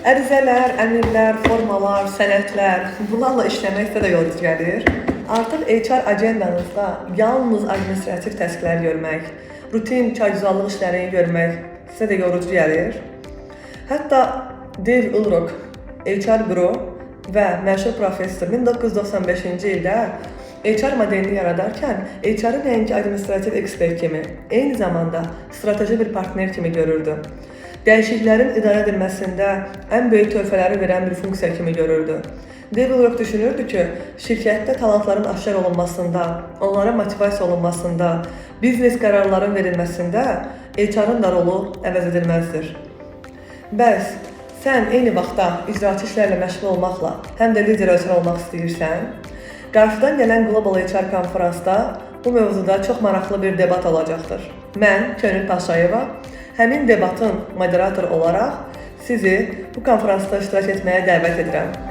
Ərizələr, əmrlər, formalar, sənədlər, bunlarla işləməkdə də yorucu gəlir. Artıq HR agendanızda yalnız administrativ təsklər görmək, rutin kağızallıq işlərini görmək sizə də yorucu gəlir. Hətta Dave Ulrok, HR Guru və məşhur professor 1995-ci ildə HR modelini yaradarkən HR-ı nəinki administrativ ekspert kimi, eyni zamanda strateji bir partner kimi görürdü. Dəyişikliklərin idarə edilməsində ən böyük töhfələri verən bir funksiya kimi görürdü. Dave Ulrok düşünürdü ki, şirkətdə talantların aşkar olunmasında, onlara motivasiya olunmasında, biznes qərarların verilməsində HR-ın da rolu əvəz edilməzdir. Bəs sən eyni vaxtda icraçı işlərlə məşğul olmaqla həm də lider ölçər olmaq istəyirsən? Qarşıdan gələn Global HR konfransda bu mövzuda çox maraqlı bir debat olacaqdır. Mən Könül Paşayeva həmin debatın moderatoru olaraq sizi bu konfransda iştirak etməyə dəvət edirəm.